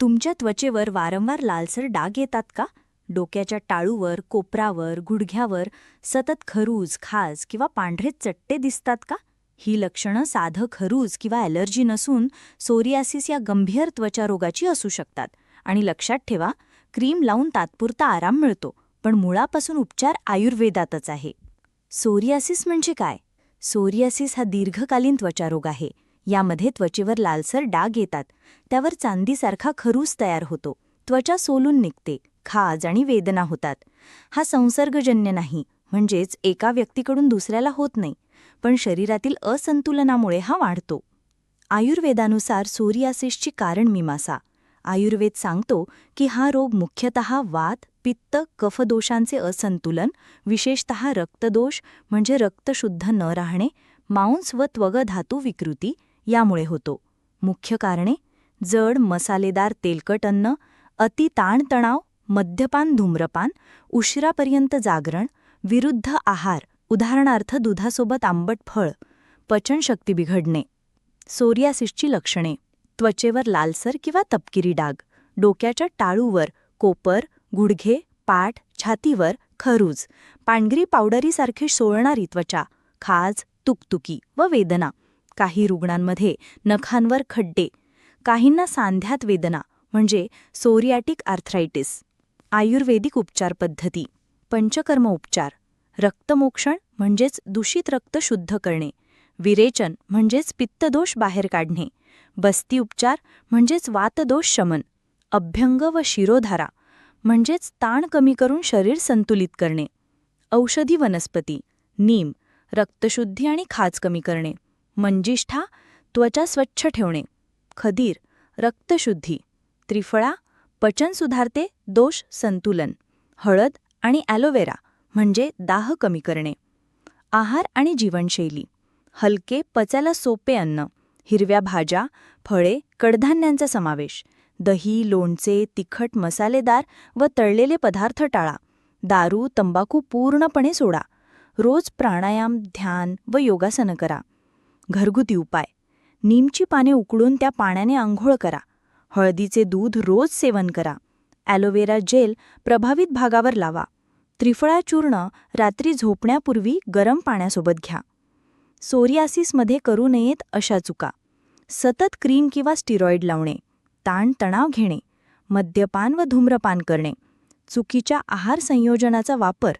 तुमच्या त्वचेवर वारंवार लालसर डाग येतात का? डोक्याच्या टाळूवर कोपरावर गुडघ्यावर सतत खरूज खाज किंवा पांढरे चट्टे दिसतात का? ही लक्षणं साधं खरूज किंवा ॲलर्जी नसून सोरियासिस या गंभीर त्वचारोगाची असू शकतात. आणि लक्षात ठेवा क्रीम लावून तात्पुरता आराम मिळतो पण मुळापासून उपचार आयुर्वेदातच आहे. सोरियासिस म्हणजे काय? सोरियासिस हा दीर्घकालीन त्वचारोग आहे. यामध्ये त्वचेवर लालसर डाग येतात. त्यावर चांदीसारखा खरूज तयार होतो. त्वचा सोलून निघते. खाज आणि वेदना होतात. हा संसर्गजन्य नाही. म्हणजेच एका व्यक्तीकडून दुसऱ्याला होत नाही. पण शरीरातील असंतुलनामुळे हा वाढतो. आयुर्वेदानुसार सोरियासिसची कारणमीमासा आयुर्वेद सांगतो की हा रोग मुख्यतः वात पित्त कफदोषांचे असंतुलन विशेषतः रक्तदोष म्हणजे रक्तशुद्ध न राहणे मांस व त्वग धातू विकृती यामुळे होतो. मुख्य कारणे जड मसालेदार तेलकट अन्न अति ताणतणाव मद्यपान धूम्रपान उशिरापर्यंत जागरण विरुद्ध आहार उदाहरणार्थ दुधासोबत आंबट फळ पचनशक्ती बिघडणे. सोरियासिसची लक्षणे त्वचेवर लालसर किंवा तपकिरी डाग डोक्याच्या टाळूवर कोपर गुडघे पाठ छातीवर खरूज पांढरी पावडरीसारखी सोळणारी त्वचा खाज तुकतुकी व वेदना. काही रुग्णांमध्ये नखांवर खड्डे काहींना सांध्यात वेदना म्हणजे सोरियाटिक आर्थरायटिस आयुर्वेदिक उपचार पद्धती पंचकर्म उपचार रक्तमोक्षण म्हणजेच दूषित रक्त शुद्ध करणे विरेचन म्हणजेच पित्तदोष बाहेर काढणे बस्ती उपचार म्हणजेच वातदोष शमन अभ्यंग व शिरोधारा म्हणजेच ताण कमी करून शरीर संतुलित करणे औषधी वनस्पती नीम रक्तशुद्धी आणि खाज कमी करणे. मंजिष्ठा त्वचा स्वच्छ ठेवणे. खदीर रक्तशुद्धी. त्रिफळा पचन सुधारते दोष संतुलन. हळद आणि ॲलोवेरा म्हणजे दाह कमी करणे. आहार आणि जीवनशैली. हलके पचायला सोपे अन्न. हिरव्या भाज्या फळे कडधान्यांचा समावेश. दही लोणचे तिखट मसालेदार व तळलेले पदार्थ टाळा. दारू तंबाखू पूर्णपणे सोडा. रोज प्राणायाम ध्यान व योगासनं करा. घरगुती उपाय. नीमची पाने उकळून त्या पाण्याने आंघोळ करा. हळदीचे दूध रोज सेवन करा. ॲलोवेरा जेल प्रभावित भागावर लावा. त्रिफळा चूर्ण रात्री झोपण्यापूर्वी गरम पाण्यासोबत घ्या. सोरियासिसमध्ये करू नयेत अशा चुका. सतत क्रीम किंवा स्टिरॉइड लावणे. ताणतणाव घेणे. मद्यपान व धूम्रपान करणे. चुकीच्या आहार संयोजनाचा वापर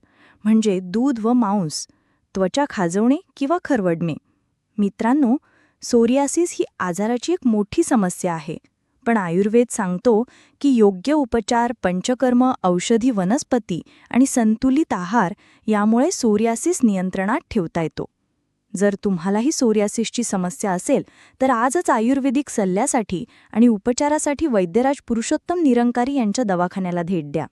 म्हणजे दूध व मांस त्वचा खाजवणे किंवा खरवडणे. मित्रांनो सोरियासिस ही आजाराची एक मोठी समस्या आहे. पण आयुर्वेद सांगतो की योग्य उपचार पंचकर्म औषधी वनस्पती आणि संतुलित आहार यामुळे सोरियासिस नियंत्रणात ठेवता येतो. जर तुम्हालाही सोरियासिसची समस्या असेल तर आजच आयुर्वेदिक सल्ल्यासाठी आणि उपचारासाठी वैद्यराज पुरुषोत्तम निरंकारी यांच्या दवाखान्याला भेट द्या.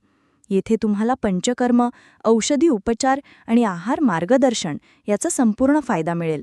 येथे तुम्हाला पंचकर्म औषधी उपचार आणि आहार मार्गदर्शन याचा संपूर्ण फायदा मिळेल.